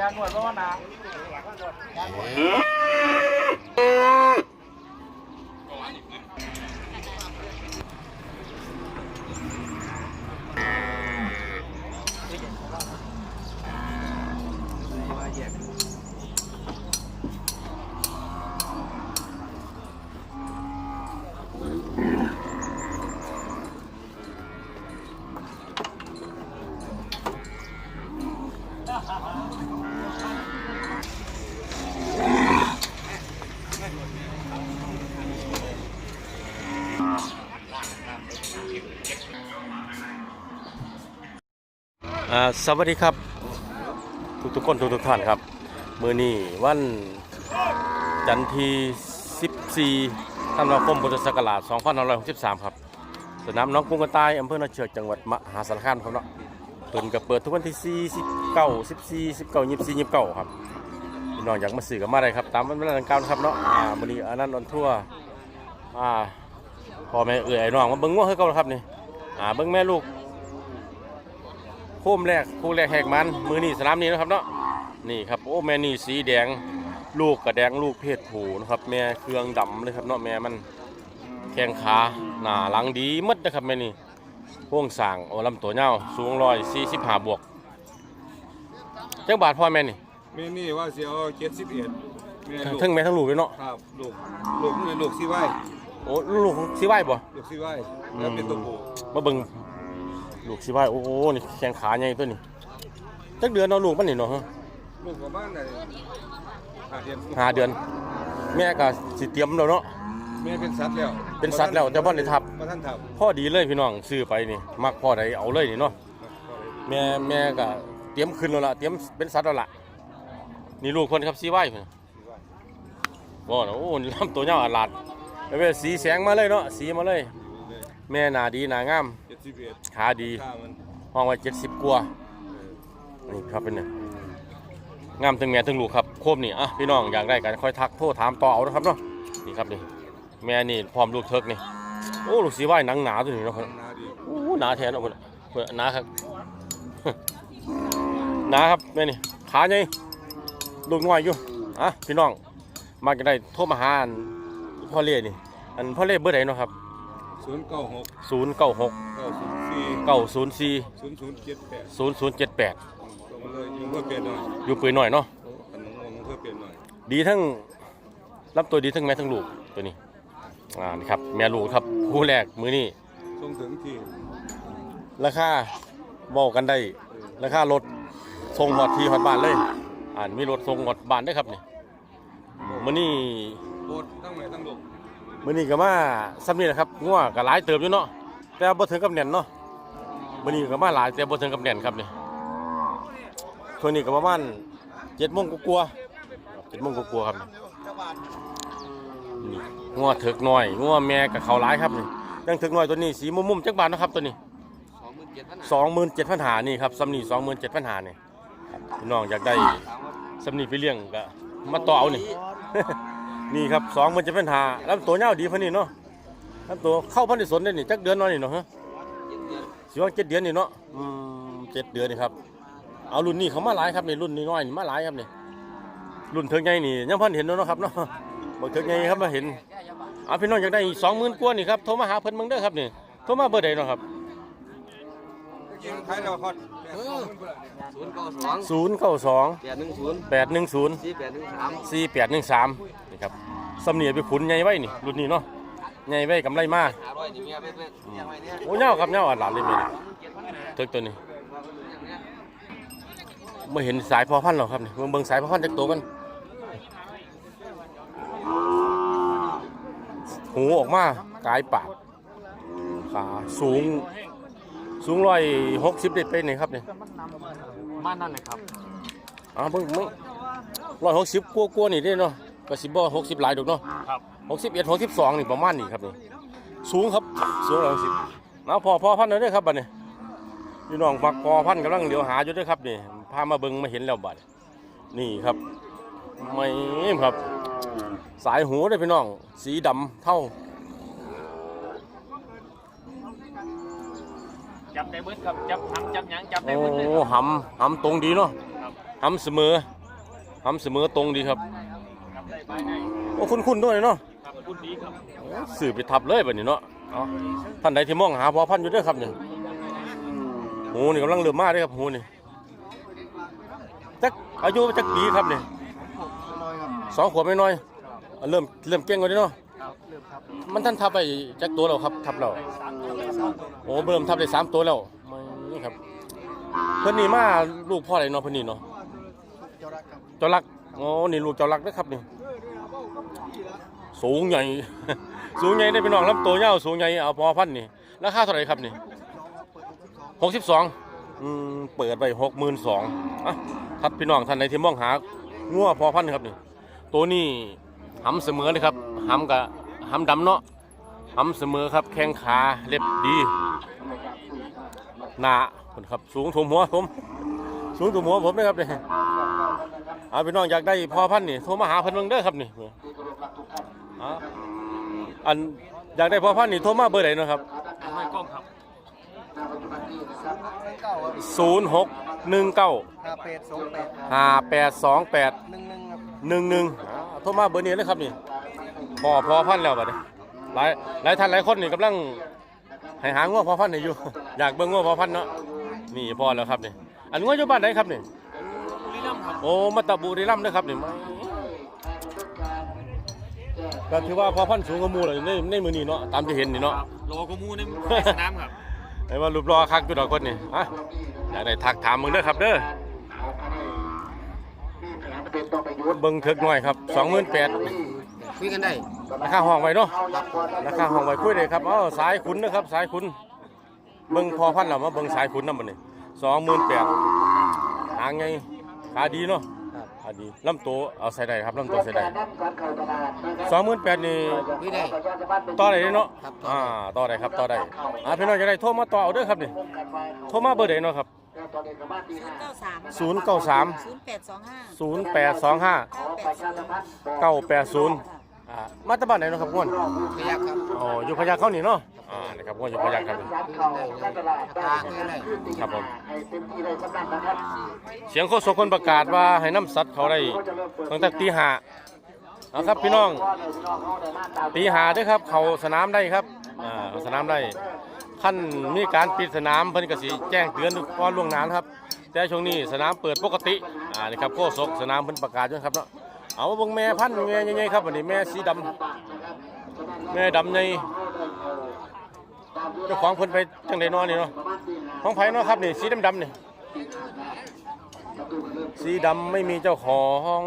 ยาหนวดร้อนนะ สวัสดีครับทุกทุกๆคนทุกทุกๆท่านครับ มือนี้วันจันทร์ที่14ธันวาคมพุทธศักราช2563 ครับสนามน้องกรุงกระต่ายอำเภอนาเชือกจังหวัดมหาสารคามครับเนาะเปิดกับเปิดทุกวันที่4 19 14 19 24 29ครับพี่น้องอยากมาซื้อกับมาได้ครับ ตามวันเวลาดังกล่าวนะครับเนาะอ่ามือนี้อันนั้นออนทั่วอ่าพ่อแม่เอื้อยไอ้น้องมาเบิ่งงัวคือเก่าแล้วครับนี่อ่าเบิ่งแม่ลูก โค้มแรกคู่แรกแหกมัน มือนี่สนามนี้นะครับเนาะนี่ครับโอ้แม่นี่สีแดงลูกกระแดงลูกเพศผูนะครับ แม่เครื่องดำเลยครับเนาะแม่มันแข้งขาหน้าหลังดีหมดนะครับแม่นี่พ่วงสร้างโอ้ลำตัวเงาวสูงร้อยสี่สิบห้าบวกจังบาทพ่อแม่นี่แม่นี่ว่าเสียเจ็ดสิบเอ็ดแม่ลูกทั้งแม่ทั้งลูกเลยเนาะครับลูกลูกนี่ลูกซีไว้โอ้ลูกสิไหวบ่ลูกซีไว้แล้วเป็นตัวผู้มาเบิ่ง ลูกสิไหวโอ้โหนี่แข้งขาใหญ่ตัวนี้จักเดือนเนาะลูกมันนี่เนาะฮะลูกประมาณไหนห้าเดือนห้าเดือน แม่ก็สิเตรียมแล้วเนาะแม่เป็นสัตว์แล้วเป็นสัตว์แล้วแต่บ่ได้ทับบ่ท่านทับพ่อดีเลยพี่น้องซื้อไปนี่มักพ่อใดเอาเลยนี่เนาะแม่แม่ก็เตรียมขึ้นแล้วล่ะเตรียมเป็นสัตว์แล้วล่ะนี่ลูกคนครับสีไหวพุ่นบ่นะโอ้นี่ลำตัวยาวอาลาดแล้วเว้ยสีแสงมาเลยเนาะสีมาเลย แม่หน้าดีหน้างามเจ็ดสิบเอ็ดขาดีข้ามันห้องไว้70กว่านี่ครับเป็นเนี่ยงามทั้งแม่ทั้งลูกครับโคมนี่อะพี่น้องอยากได้กันค่อยทักโทรถามต่อเอานะครับเนาะนี่ครับนี่แม่นี่พร้อมลูกเทิกนี่โอ้ลูกสีไหวหนังหนาตัวนี้เนาะนาดีโอ้หนาแทนเอาเพิ่นเพิ่นหนาครับหนาครับแม่นี่ขาใหญ่ลูกน้อยอยู่อะพี่น้องมากันได้โทรมาหาอันพ่อเล่นี่อันพ่อเล่เบอร์ไหนเนาะครับ ศูนย์เก้าหก0 9 6เก้าศูนย์สี่9 0 4ศูนย์ศูนย์เจ็ดแปด0 0 7 8ลงมาเลยยิงเพื่อเปลี่ยนหน่อยอยู่ปืนหน่อยเนาะขนมงงเพื่อเปลี่ยนหน่อยดีทั้งรับตัวดีทั้งแม่ทั้งลูกตัวนี้อ่านี่ครับแม่ลูกครับคู่แรกมือนี้ส่งถึงที่ราคาบอกกันได้ราคารถส่งหอดทีหอดบ้านเลยอ่านมีรถส่งหอดบ้านได้ครับนี่มื้อนี้โบดตั้งไหนตั้งลูก มื้อนี้ก็มาซ้ำนี่แหละครับงัวก็หลายเติบอยู่เนาะแต่บ่ถึงกับแน่นเนาะมื้อนี้ก็มาหลายแต่บ่ถึงกับแน่นครับนี่ช่วงนี้ก็ประมาณ7:00นกลัว่าๆ7:00นกว่าๆครับนี่งัวเถิกน้อยงัวแม่กับเขาหลายครับนี่ยังเถิกน้อยตัวนี้สีมุมๆจักบาทนะครับตัวนี้สองหมื่นเจ็ดพันหานี่ครับสำนีสองหมื่นเจ็ดพันหานี่น้องอยากได้สำนีไปเลี้ยงก็มาต่อเอานี่ นี่ครับสองมื่นจ็ดพันหาแล้วตัวเน่าวดีพันนี่เนาะแล้วตัวเข้าพันธุ์สนได้นี่จักเดือนเน้อยนี่เนาะฮะสิว่าเจ็ดเดือนนี่เนาะอืมเจ็ดเดือนนี่ครับ เอารุ่นนี้เขามาหลายครับนี่รุ่นนี้น้อยนี่มาหลายครับนี่รุ่นเทิงใหญ่นี่ยังพันเห็นเนาะครับเนาะบอกเทิงใหญ่ครับมาเห็นเอาพี่น้องอยากได้สองหมื่นกว่านี่ครับโทรมาหาเพิ่นเบิ่งเด้อครับนี่โทรมาเบอร์ใดเนาะครับ ยิงท้ายเราฮอดศูนย์เก้าสองศูนย์เก้าสองแปดหนึ่งศูนย์แปดหนึ่งศูนย์สี่แปดหนึ่งสามสี่แปดหนึ่งสามนี่ครับสำเนียงไปขุนใหญ่ไว้นี่รุ่นนี้เนาะใหญ่ไว้กำไรมาหาร้อยนี่เมียไปเพื่อนเมียไว้เนี่ยโอ้เน่าครับเน่าอัดหลานเลยมีนี่เทิกตัวนี้ไม่เห็นสายพอพันธุ์หรอกครับนี่เบิ่งเบิ่งสายพอพันธุ์จากตัวกันหูออกมากายปากขาสูง สูงร้อยหกสิบเด็ดไปไหนครับเนี่ยบ้านนั่นเลยครับอ๋อเบิ่งมึงร้อยหกสิบกลัวกลัวๆนี่เด้เนาะก็สิบ่หกสิบหลายดอกเนาะครับหกสิบเอ็ดหกสิบสองนี่ประมาณนี้ครับนี่สูงครับสูงร้อยหกสิบเอาพอพอพันธุ์เลยเด้อครับบัดนี้พี่น้องมักพอพันธุ์กำลังเลี้ยวหาอยู่เด้วยครับนี่พามาเบิ่งมาเห็นแล้วบัดนี่ครับไม่ครับ สายหูเลยพี่น้อง สีดำเท่า จับได้เบิดครับจับทำจับหยังจับได้โอ้เบิดเลยครับหำหำตรงดีเนาะครับหำเสมอหำเสมอตรงดีครับ จับได้ภายในโอ้คุ้นๆด้วยเนาะครับคุณดีครับสื่อไปทับเลยแบบนี้เนาะเอาท่านใดที่มองหาพอพันธุ์อยู่เด้วยครับเนี่ยหูนี่กำลังเริ่มมาเด้วยครับหูนี่จักอายุจักปีครับเนี่ยสองขวบไม่น้อยๆเริ่มเริ่มเก่งกว่านี้เนาะครับ เริ่มครับมันท่านทับไปจักตัวแล้วครับทับแล้วสามตัวสามตัวโอ้เริ่มทับได้สามตัวแล้วไม่ครับ เพิ่นนี่มาลูกพ่อไหนเนาะเพิ่นนี่เนาะเจ้ารักโอ้นี่ลูกเจ้ารักนะครับนี่ สูงใหญ่ สูงใหญ่ได้เป็นน้องลำตัวยาวสูงใหญ่เอาพอพันนี่ราคาเท่าไหร่ครับนี่หกสิบสองเปิดไปหกหมื่นสองอะทัดพี่น้องท่านใดที่มองหางัวพอพันครับนี่ตัวนี้หำเสมอเลยครับหำกับ หำดำเนาะหำเสมอครับ แข้งขาเล็บดี หนาคนครับ สูงถมหัวผม สูงถมหัวผมนะครับเนี่ยเอาพี่น้องอยากได้พอพันธุ์นี่โทรมาหาเพิ่นเบิ่งเด้อครับนี่เอาอันอยากได้พอพันธุ์นี่โทรมาเบอร์ไหนเนาะครับไม่กล้องครับศูนย์หกหนึ่งเก้าห้าแปดสองแปดห้าแปดสองแปดหนึ่งหนึ่งครับหนึ่งหนึ่งโทรมาเบอร์นี้เลยครับนี่ พอพอพันธุ์แล้วบัดนี้หลายหลายท่านหลายคนนี่กำลังให้หาง้อพอพันธุ์นี่อยู่ อยากเบิ่งง้อพอพันธุ์เนาะนี่พอแล้วครับนี่อันง้ออยู่บ้านไหนครับนี่บุรีรัมย์ครับโอ้มาตะบุรีรัมย์นะครับนี่ก็ถือว่าพอพันธุ์สูงกว่าหมู่เลยในในมือนี้เนาะตามที่เห็นนี่เนาะครับโลโกมูในในสนามครับไอ้ว่ารูปรอคักอยู่ดอกคนนี่ฮะอยากได้ทักถามมึงเด้อครับเด้อเบิ่งเถิกหน่อยครับ28,000 คุยกันได้ราคาห้องไว้เนาะราคาห้องไว้คุยได้ครับเอ้าสายขุนนะครับสายขุนเบิ่งพอพันธุ์แล้วมาเบิ่งสายขุนนำบัดนี้28,000หางไงขาดีเนาะขาดีลำตัวเอาใส่ได้ครับลำตัวใส่ได้28,000นี่คุยได้ต่อได้เนาะครับต่อได้อ่าต่อได้ครับต่อได้อ่าพี่น้องจะได้โทรมาต่อเอาเด้อครับนี่โทรมาเบอร์ใดเนาะครับศูนย์เก้าสาม093ศูนย์แปดสองห้า0825เก้าแปดศูนย์980 อ่ามาจากบ้านไหนเนาะครับง่วนพยักครับอ๋ออยู่พะยาเข้านี่เนาะอ่านะครับง่วนอยู่พะยาครับคุยกันได้เลยตาคุยกันได้ครับผมเสียงโฆษกคนประกาศว่าให้น้ำสัตว์เขาได้ตั้งแต่ตีห้าเอาครับพี่น้องตีห้าเด้อครับ เขาสนามได้ครับอ่าสนามได้ขั้นมีการปิดสนามเพิ่นก็สิแจ้งเตือนก่อนล่วงหน้านะครับ แต่ช่วงนี้สนามเปิดปกติอ่านี่ครับโฆษกสนามเพิ่นประกาศด้วยครับเนาะ เอามาเบิ่งแม่พันธุ์แม่ใหญ่ๆครับอันนี้แม่สีดำแม่ดำใหญ่เจ้าของเพิ่นไปจังได๋เนนี่เนาะของไผเนาะครับนี่สีดำๆนี่สีดำไม่มีเจ้าของ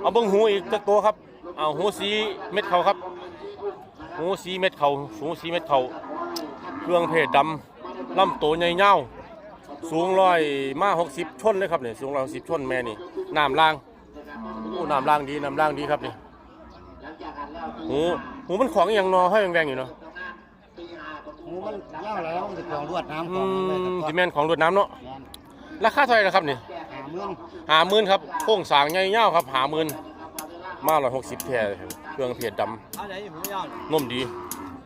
เอาเบิ่งหูอีกจักตัวครับเอาหูสีเม็ดเขาครับ หูสีเม็ดเขาหูสีเม็ดเขาเครื่องเพศดำลำโตวใหญ่เงาสูงร้อยมาหกสิบชนเลยครับเนี่ยสูงร้อยหกสิบชนแม่นี่น้ำล่าง โอ้น้ำล่างดีน้ำล่างดีครับนี่หูหูมันของอหย่างนอห้อยแวงๆอยู่เนาะหมูมันย่างแล้วมันจะกรองรวดน้ำขอืองมันเลยมครับซีเมนต์ของรถน้ำเนาะราคาเท่าไหร่นะครับนี่หาเมืองหาหมื่นครับโค้งสร้างใหญ่เงาวครับหาหมื่นมาร้อยหกสิบแท่เครื่องเพศดอะไรอยู่ไม่ยาวำนมดี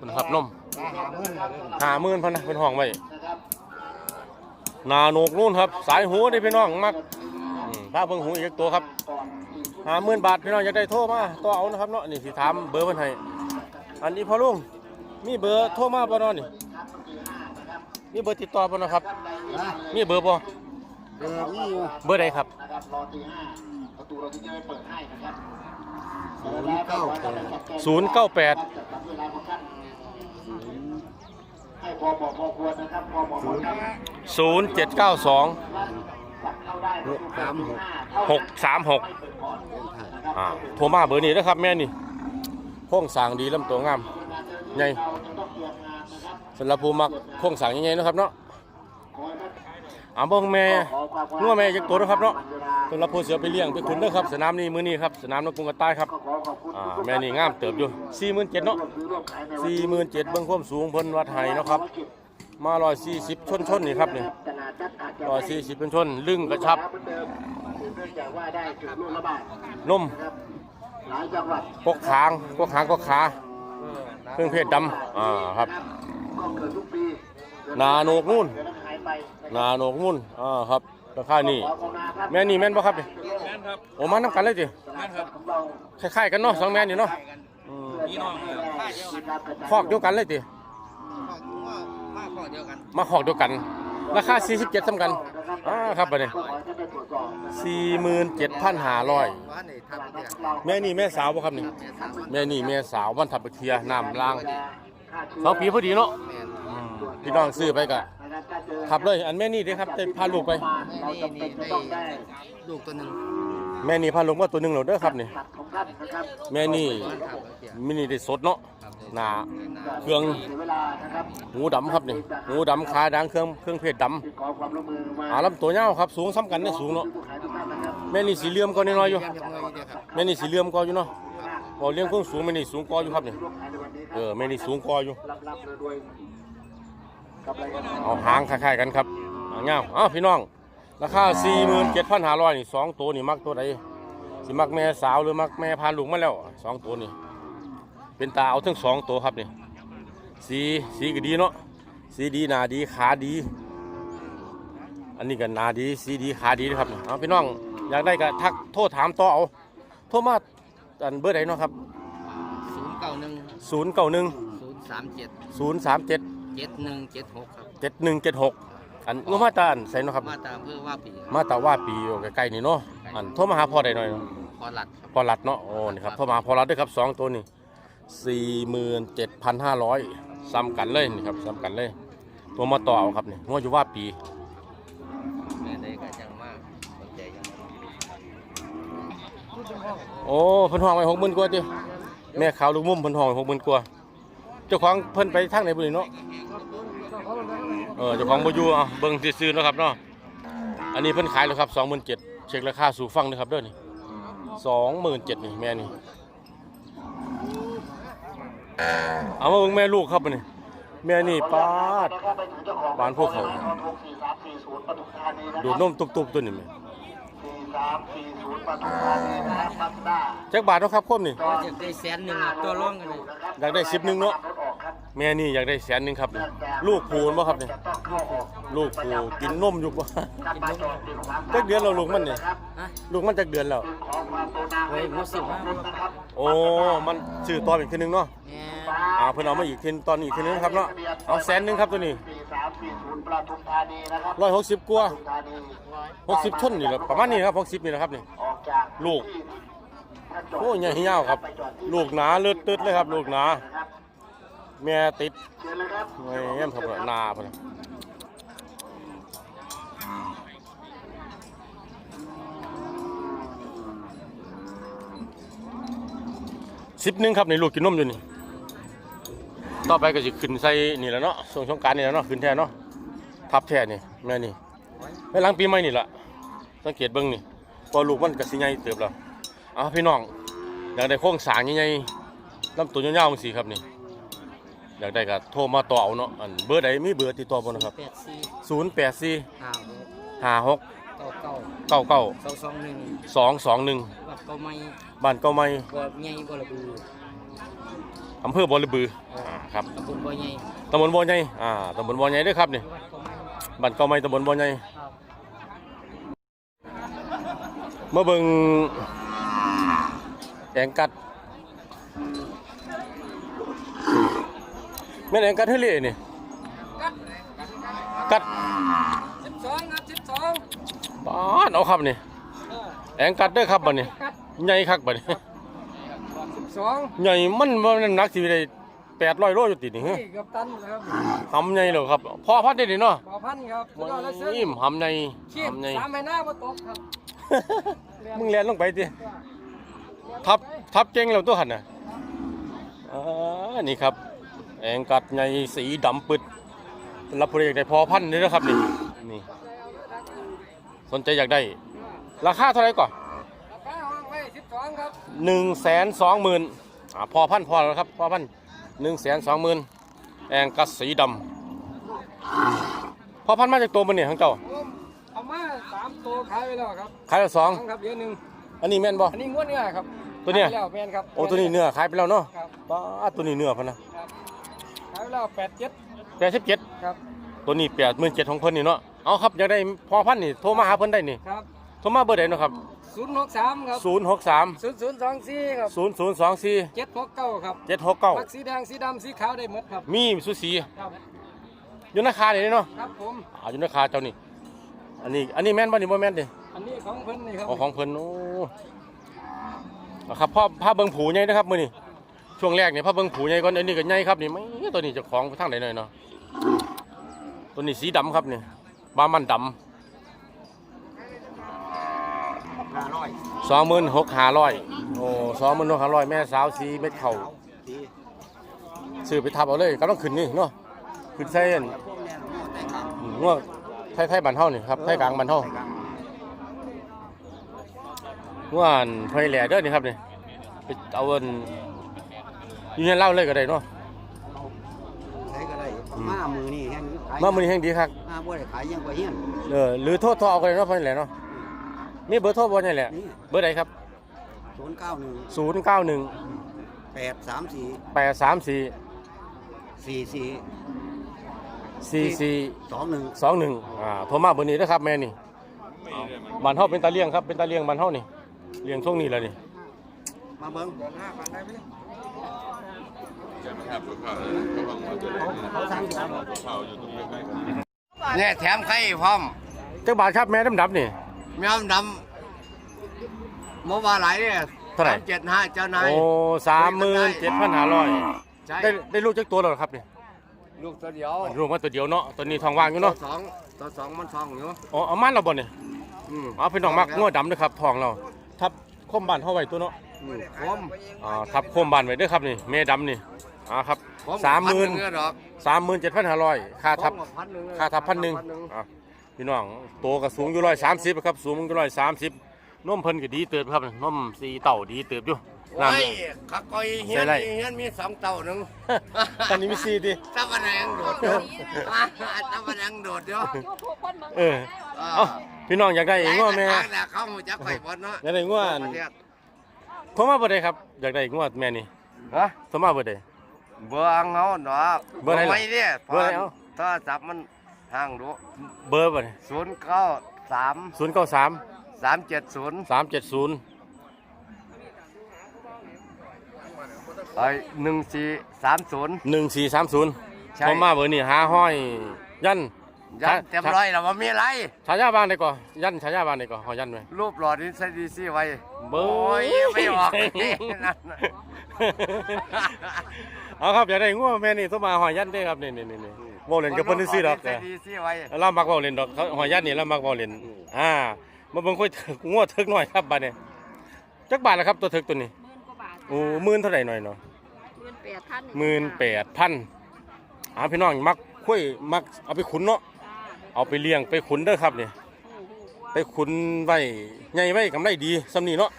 นะครับนมหาเมืองเลยหาหมื่นพันนะเป็นห้องไว้หนาโหนกนู่นครับ สายหูได้พี่น้องมักอืมพาเพิ่งหูอีกตัวครับ หาหมื่นบาทพี่น้องอยากได้โทรมาต่อเอานะครับเนาะนี่สิถามเบอร์เพิ่นให้อันนี้พ่อลุงมีเบอร์โทรมาบ่เนาะนี่มีเบอร์ติดต่อบ่เนาะครับ มีเบอร์บ่เออนี่อยู่เบอร์ใดครับศูนย์เก้าแปด098ศูศูนย์0 7 9 2 หกสามหก6 3 6อ่าโทรมาเบอร์นี้นะครับแม่นี่โค้งสร้างดีลำตัวงามใหญ่สำหรับผู้มักโค้งสร้างใหญ่ๆนะครับเนาะอ่าเบิ่งแม่งัวแม่จักตัวนะครับเนาะสำหรับผู้เสือไปเลี้ยงไปขุนเด้อครับ สนามนี้มื้อนี้ครับ สนามนกกรุงกระต่ายครับอ่าแม่นี่งามเติบอยู่47,000เนาะ47,000เบิ่งความสูงเพิ่นวัดให้เนาะครับ มา140ชนชนๆนี่ครับนี่ 140เป็นชน ลึงกระชับเนื่องจากว่าได้จุดลูกระบาดนมหลายจังหวัดกกขางกกหางกกขาเครื่องเพศดำอ่าครับก็เกิดทุกปีนาโนกนู่นเดี๋ยวหายไปนาโนกนู่นอ่าครับราคานี่ขอขอบคุณครับแม่นี่แม่นบ่ครับนี่แม่นครับโอ้มานํกันเลยจิแม่นครับของเราคล้ายๆกันเนาะสองแม่นี่เนาะอืมพี่น้องเนี่ยคอกเดียวกันเลยจิมาคอกเดียวกัน ราคา 47ซ้ำกันอ่าครับบัดนี้ก็ขอให้ท่านได้ตรวจสอบ47,500แม่นี่แม่สาวบ่ครับนี่ แม่นี่แม่สาววันทับไปเทียน้ำล้างค่าเชื้สองปีพอดีเนาะอืมพี่น้องซื้อไปก็นะครับถ้าเจอขับเลย อันแม่นี่เด้ครับได้พาลูกไปเราจำเป็นจะต้องได้ลูกตัวหนึ่งแม่นี่พาลงว่าตัวหนึงแล้วเด้อครับนี่ตัดของท่านนะครับแม่นี่ บ้านขับเกียร์มินิได้สดเนาะ หนาเครื่องเสียเวลานะครับหูดำครับนี่หูดำขาดังเครื่องเครื่องเพชรดขอความร่วมมือมาำอาลำตัวยาวครับ สูงซ้ำกันเนี่ยสูงเนาะผู้ขายทุกท่านนะครับแม่นี่สีเหลื่อมก็น้อยๆอยู่เรียบร้อยเดียวครับแม่นี่สีเหลื่อมก็อยู่เนาะพอเลี้ยงเครื่องสูงแม่นี่สูงกออยู่ครับนี่ร่วมขายในวันนี้คเอรับอแม่นี่สูงกออยู่รับรับรวยๆกับอะไรกันเอาหางคล้ายๆกันครับหางยาวอ้าวพี่น้องราคา47,500นี่สองตัวนี่มักตัวใดสิมักแม่สาวหรือมักแม่พาลูกมาแล้วสองตัวนี่ เป็นตาเอาทั้งสองตัวครับนี่สีสีก็ดีเนาะสีดีหนาดีขาดี อันนี้ก็หนาดีสีดีขาดีนะครับเอาพี่น้องอยากได้ก็ทักโทรถามต่อเอาโทรมาอันเบอร์ใดเนาะครับศูนย์เก้าหนึ่ง091ศูนย์สามเจ็ด037เจ็ดหนึ่งเจ็ดหกครับ7176อันงมาตราอันใส่เนาะครับ มาตามเพื่อว่าปีครับมาตราว่าปีอยู่ใกล้ๆนี่เนาะอันโทรมาหาพ่อได้หน่อยเนาะพอหลัดครับพอรัดเนาะโอ้นี่ครับโทรมาหาพอรัดด้วยครับสองตัวนี่ 47,500ซ้ำกันเลยนี่ครับซ้ำกันเลยโทรมาต่อเอาครับนี่งวอยู่ว่าปีแม่ได้ก็จังมากสนใจจังโอ้เพิ่นห้องไว้60,000กว่าติแม่ขาวลูกมุมเพิ่นห้องไว้60,000กว่าเจ้าของเพิ่นไปทางไหนบ่นี่เนาะเออเจ้าของบ่อยู่อะเบิ่งซื่อๆเนาะครับเนาะอันนี้เพิ่นขายแล้วครับ27,000เช็คราคาสู่ฟังเด้อครับเด้อนี่27,000นี่แม่นี่ เอามาเบิ่งแม่ลูกครับบัดนี้แม่นี่ปาดนะครับไปถึงเจ้าของบ้านพวกเขาโทรสี่สามสี่ศูนย์ปทุมธานีนะครับดูดนมตุบๆตัวนี้แม่สี่สามสี่ศูนย์ปทุมธานีนะครับมาสด้าจักบาทเนาะครับครบนี่ก็จะได้แสนหนึ่งครับตัวร่องกันเลยอยากได้10หนึงเนาะรถออกครับ แม่นี่อยากได้แสนหนึงครับนี่ลูกผูนบ่ครับนี่จะต้องเข้าออกลูกผูกินนมอยู่บ่การมาจอดติดขวางจักเดือนแล้วลูกมันนี่ครับฮะลูกมันจักเดือนแล้วจึงขอความกรุณาเฮ้ยรู้สึกว่านะครับโอ้มันซื้อต่ออีกทีหนึงเนาะแม่อ่าเพิ่นเอามาอีกทีตอนอีกทีหนึงนะครับเนาะเอาแสนหนึงครับตัวนี้สี่สามสี่ศูนย์ปทุมธานีนะครับร้อยหกสิบกว่าปทุมธานีหกสิบชนนี่แหละประมาณนี้ครับหกสิบนี่แหละครับนี่ออกจากลูกที่ท่านจดโอ้ยใหญ่ยาวครับ ลูกหนาเลือดตึดเลยครับ ลูกหนานะครับ แม่ติดเชิญเลยครับแง่มครับหนาพุ่นน่ะสิบหนึ่งครับในลูกกินนมอยู่นี่ต่อไปก็จะขึ้นใส่นี่แหละเนาะช่วงสงกรารนี่แหละเนาะขึ้นแท่เนาะทับแท่นี่แม่นี่ไว้หลังปีใหม่นี่แหละสังเกตเบิ่งนี่พอลูกมันก็สิใหญ่เติบแล้วเอาพี่น้องอยากได้โครงสร้างใหญ่ๆลำตัวยาวๆจังซี่ครับนี่ อยากได้ก็โทรมาต่อเอาเนาะอันเบอร์ใดมีเบอร์ติดต่อบ่นะครับแปดสี่084 ห้าหก56 เก้าเก้า99 สองสองหนึ่ง221 วัดเก้าไม้บ้านเก่าใหม่บ่ใหญ่บ่ระบืออำเภอบ่อระบืออ่าครับตำบลบ่ใหญ่ตำบลบ่อใหญ่อ่าตำบลบ่อใหญ่เด้อครับนี่วัดเก้าไม้บ้านเก่าใหม่ตำบลบ่อใหญ่ ครับมาเบิ่งแองกัด แม่นแองกัดเฮเล่นี่กัดสิบสองครับสิบสองบ้านเอาครับนี่แองกัดเด้อครับบัดนี้ใหญ่คักบัดนี้สิบสองใหญ่มันบ่น้ำหนักสิได้แปดร้อยโลอยู่ติดนี่ฮะนี่กับตันนะครับหำใหญ่เลยครับพ่อพันธุ์ได้นี่เนาะบ่อพันครับสุดยอดเลยเสื้อนี่หำใหญ่ขีดหำใหญ่ สามใบหน้าบ่ตกครับ มึงเรียนลงไปดิทับทับเก่งแล้วตัวหันน่ะอ่านี่ครับ แองกัดใหญ่สีดำปึดรับผู้ใดอยากได้พอพันธุ์นี่นะครับนี่นี่ สนใจอยากได้ ราคาเท่าไหร่ก่อนราคาห้องไว้12ครับหนึ่งแสนสองหมื่นอ่าพอพันพอแล้วครับพอพันหนึ่งแสนสองหมื่นแองกัสสีดำพอพันมาจากตัวมันเนี่ยของเจ้าผมเอามาสามตัวขายไปแล้วครับขายละสองสองครับเดี๋ยวหนึงอันนี้แม่นบ่อันนี้งวดเนื้อครับตัวเนี้ยขายไปแล้วแม่นครับโอ้ตัวนี้เนื้อขายไปแล้วเนาะครับป้าดตัวนี้เนื้อพันนะครับขาย ไปแล้วแปดเจ็ดแปดสิบเจ็ดครับตัวนี้แปดหมื่นเจ็ดของเพิ่นนี่เนาะเอาครับอยากได้พอพันนี่โทรมาหาเพิ่นได้นี่ครับโทรมาเบอร์ใดเนาะครับศูนย์หกสามครับศูนย์หกสามศูนย์ศูนย์สองสี่ครับศูนย์ศูนย์สองสี่เจ็ดหกเก้าครับเจ็ดหกเก้ามักสีแดงสีดำสีขาวได้หมดครับมีสุสีครับอยู่นาคาเลยเนาะครับผมอ่าอยู่นาคาเจ้านี่อันนี้อันนี้แม่นบ่นี่บ่แม่นดิอันนี้ของเพิ่นนี่ครับของของเพิ่นโอ้อะครับพ่อพาเบิ่งผูใหญ่นะครับมื้อนี้ ช่วงแรกนี่พาเบิ่งผูใหญ่ก่อนอันนี้ก็ใหญ่ครับนี่ไม่ตัวนี้เจ้าของทางไหนหน่อยเนาะตัวนี้สีดำครับนี่บามันดำสองหมื่นหกห้าร้อยโอ้สองหมื่นหกห้าร้อยแม่สาวสีเม็ดเข่าซื้อไปทับเอาเลยกำลังขึ้นนี่เนาะขึ้นใส่อันอืมงัวไทยไทยบ้านเฮานี่ครับไทยกลางบ้านเฮาง่วนไฟแหล่เด้อนี่ครับนี่ไปเอาเอิน อยู่ในเล่าเลยก็ได้เนาะใช้ก็ได้มามือนี่แห้งขายมามือนี้แห่งดีครับมาบ่ได้ขายยังกว่าเฮียนเออหรือโทรโทรเอาก็ได้เนาะไฟแหล่เนาะมีเบอร์โทรบ่นี่แหละ นี่เบอร์ใดครับ ศูนย์เก้าหนึ่ง091 แปดสามสี่834 สี่สี่44 สองหนึ่ง21อ่าโทรมาเบอร์นี้เด้อครับแม่นี่บ้านเฮาเป็นตาเลี้ยงครับ เป็นตาเลี้ยงบ้านเฮานี่ เลี้ยงช่วงนี้แหละนี่ มาเบิ้ง ห้าพันได้ไหมจะไม่ครับข้าวระวังว่าจะได้เขาสั่งสามข้าวอยู่ตรงใกล้ๆเนี่ยแถมไข่พร้อมจักบาทครับแม่ดำๆนี่แมวดำเมื่อวานไหลเนี่ยเท่าไหร่เจ็ดห้าเจ้านายโอ้37,500ใช่ได้ได้ลูกจักตัวแล้วเหรอครับนี่ลูกตัวเดียวรวมมาตัวเดียวเนาะตัวนี้ทองว่างอยู่เนาะตัวสองตัวสองมันทองอยู่อ๋อเอามันเราบ่เนี่ยอืมเอาพี่น้องมักงัวดำด้วยครับทองเราทับโคมบานเท่าไว้ตัวเนาะอืมคมอ่าทับโคมบานไว้ด้วยครับนี่เมดำนี่ อ่าครับคสามหมื่นพังเงิดอกสามหมื่นเจ็ดพันห้าร้อยค่าทับคมพันหนึ่งค่าทับพันหนึ่งอะพี่น้องโตก็สูงอยู่ร้อยสามสิบครับสูงอยู่ร้อยสามสิบนมเพิ่นก็ดีเติบครับนมสีเต่าดีเติบอยู่โอ้น้ำยขักกอยเฮียใส่นไรมีเฮียนมีสองเต่าหนึ่งตอนนี้มีสี่ดิตะวันแดงโดดเดียวตะวันแดงโดดเดียวยูทูบคนเมืองเออเอ้าพี่น้องอยากได้อีกงัวแม่หลายแต่เขาหูจักไปบนเนาะอยากได้งัวประเทศโทรมาเบอร์ใดครับ อยากได้งัวแม่นี่ฮะโทรมาเบอร์ใด เบอร์เขาดอกเบอร์อะไรล่ะไม่เนี่ยเบอร์อะไรเอาถ้าจับมันห่างดูเบอร์เบอร์ศูนย์เก้าสามศูนย์เก้าสามสามเจ็ดศูนย์สามเจ็ดศูนย์ไอ้หนึ่งสี่สามศูนย์ หนึ่งสี่สามศูนย์ใช่ ผมมาเบอร์นี่หาห้อย ยัน ยันเต็มร้อยแล้วว่ามีอะไร ฉายาบ้านได้ก่อยันฉายาบ้านได้ก่อหอยันไหม รูปหล่อนี้ใส่ดีซี่ไว้เบอร์โอ้ยไม่ออก นั่นน่ะ เอาครับอยากได้งัวแม่นี่ต้องมาหอยยันได้ครับนี่นี่นี่นี่โมเล่นกับเพิ่นซื้อดอกใส่ดีซี่ไว้เรามักเว้าเล่นดอกเขาหอยยันนี่เรามักเว้าเล่นอ่ามาเบิ่งค่อยถึกงัวถึกหน่อยครับบัดนี้จักบาทละครับตัวถึกตัวนี้หมื่นกว่าบาทโอ้หมื่นเท่าไหร่หน่อยเนาะหมื่นแปดพันหมื่นแปดพันอ่าพี่น้องมักค่อยมักเอาไปขุนเนาะเอาไปเลี้ยงไปขุนเด้อครับนี่ไปขุนไว้ใหญ่ไว้กำไรดีสำนีเนาะ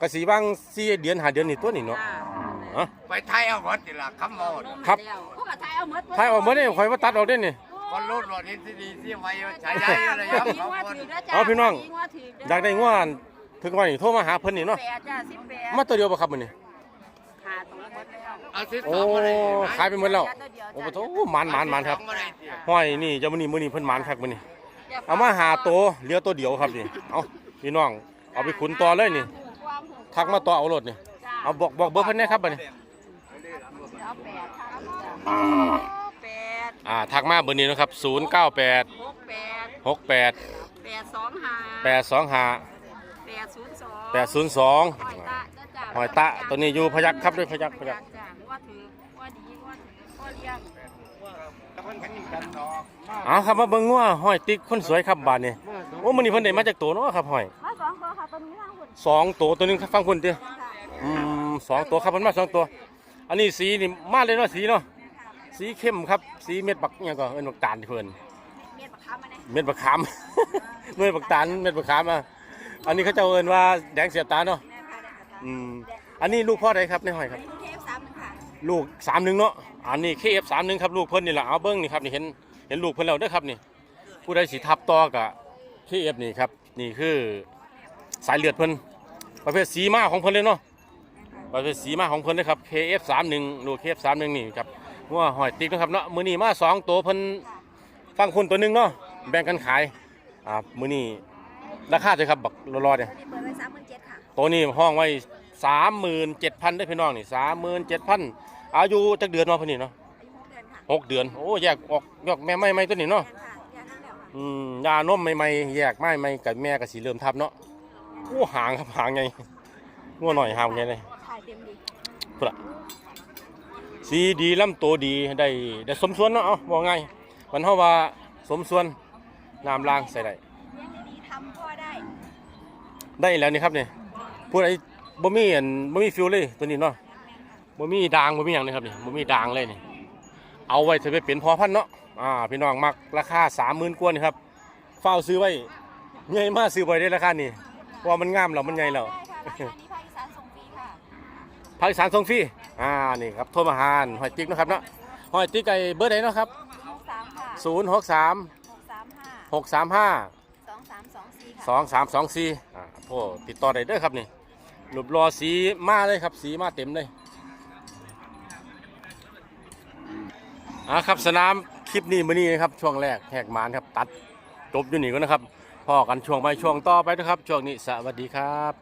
กะสีบางสี่เดือนหาเดือนนี่ตัวนี่เนาะ อะไปไทยเอาหมดนี่ล่ะคำหมดครับเขาก็ถ่ายเอาหมดถ้ายออกมาเนี่ยคอยมาตัดเอาได้นี่ คนรูปหล่อนี้ที่ดีซี่ไว้ใช้ได้อยู่เลยครับยิงว่าถือนะจ๊ะเอาพี่น้อง ยิงว่าถืออยากได้งวานถึงวันนี้โทรมาหาเพิ่นนี่เนาะแปดจ้ะสิบแปดมาตัวเดียวบ่ครับมื้อนี้หาตัวหมดแล้วเอาสิโอ้สองมาเลยขายไปหมดแล้วโอ้โหหมานหมานหมานครับห้อยนี่เจ้ามื้อนี้มื้อนี้เพิ่นหมานคักมื้อนี้เอามาหาตัวเหลือตัวเดียวครับนี่เอาพี่น้องเอาไปขุนต่อเลยนี่ทักมาต่อเอารถนี่ เอาบอกบอกเบอร์เพิ่นแหนะครับบัดนี้เอาแปดครับแปดอ่าทักมาเบอร์นี้นะครับ 098 หกแปด68 แปดสองห้า825 แปดศูนย์สองแปดศูนย์สองหอยตะจ้ะจ้ะหอยตะตัวนี้อยู่พยักครับด้วยพยักพยักจ้ะว่าถือว่าดีมันขันกันดอกมาเอาครับมาเบิ่งงัวห้อยติ๊กคนสวยครับบาดนี้มาโอ้มื้อนี้เพิ่นได้มาจากตัวเนาะครับห้อยมาสองตัวค่ะตัวนี้ทางหุ่นสองตัวตัวหนึงฟังคุณติค่ะอืม สองตัวครับเพิ่นมาสองตัว อันนี้สีนี่มาเลยเนาะสีเนาะสีเข้มครับ สีเม็ดบักอิหยังก็เอิ้นบักตาลที่เพิ่นเมียนปากคามาเนี่ยเม็ดบักขามเม็ดบักตาลเม็ดบักขามอะอันนี้เขาเจ้าเอิ้นว่าแดงเสียบตาเนาะแม่ค่ะได้ค่ะอืมอันนี้ลูกพ่อใดครับในห้อยครับเคฟสามหนึ่งค่ะลูกสามหนึ่งเนาะอันนี้เคฟสามหนึ่งครับลูกเพิ่นนี่แหละเอาเบิ้งนี่ครับนี่เห็นเห็นลูกเพิ่นแล้วเด้อครับนี่ผู้ใดสิทับต่อกับเคฟนี่ครับนี่คือสายเลือดเพิ่นประเภทสีมาของเพิ่นเลยเนาะ ประเภทสีมาของเพิ่นเลยครับ KF 3 1 ลูก KF 3 1 นี่ครับว่าหอยติ๊กนะครับเนาะมื้อนี้มาสองตัวเพิ่นฟังคุณตัวหนึงเนาะแบ่งกันขายอ่ามื้อนี้ราคาเท่าไหร่ครับบักรอๆเนี่ย ตัวนี้เปิดไว้สามหมื่นเจ็ดค่ะตัวนี้ห้องไว้สามหมื่นเจ็ดพันได้อพี่น้องนี่สามหมื่นเจ็ดพันอายุจักเดือนเนาะพี่นี่เนาะอายุหกเดือนค่ะหกเดือน โอ้แยกออกแยกแม่ไม่ไม่ตัวนี้เนาะแม่ค่ะยาทั้งแล้วค่ะอืมยานมไม่ไม่แยกไม่ไม่กับแม่กับสีเริ่มทับเนาะโอ้หางครับหางไงงัวหน่อยหางไงเลยถ่ายเต็มดี พุ่นละสีดีลำตัวดีได้ได้สมส่วนเนาะเอาบอกไงมันเท่าว่าสมส่วนน้ำล้างใส่ได้เลี้ยงดีๆทำพ่อได้ ได้แล้วนี่ครับนี่พูดไอ้บ่มีอันบ่มีฟิวเลยตัวนี้เนาะบ่มีด่างบ่มีหยังเลยครับนี่บ่มีด่างเลยนี่เอาไว้จะไปเป็นพอพันธุ์เนาะอ่าพี่น้องมักราคา30,000กว่านี่ครับเฝ้าซื้อไว้ใหญ่มากซื้อไว้ได้ราคานี่เพราะว่ามันงามแล้วมันใหญ่แล้ว ได้ค่ะรายการนี้ภาคอีสานส่งฟรีค่ะ ภาคอีสานส่งฟรีอ่านี่ครับโทรมาหาหอยติ๊กเนาะครับเนาะหอยติ๊กไอ้เบอร์ไหนเนาะครับหกสามค่ะ063หกสามห้า635สองสามสองสี่ค่ะสองสามสองสี่อ่าโอ้ติดต่อได้เด้อครับนี่รูปรอสีมาเลยครับ สีมาเต็มเลยอ่าครับสนามคลิปนี้มื้อนี้นะครับช่วงแรกแหกมานครับตัดจบอยู่นี่ก็นะครับพอกันช่วงไปช่วงต่อไปนะครับช่วงนี้สวัสดีครับ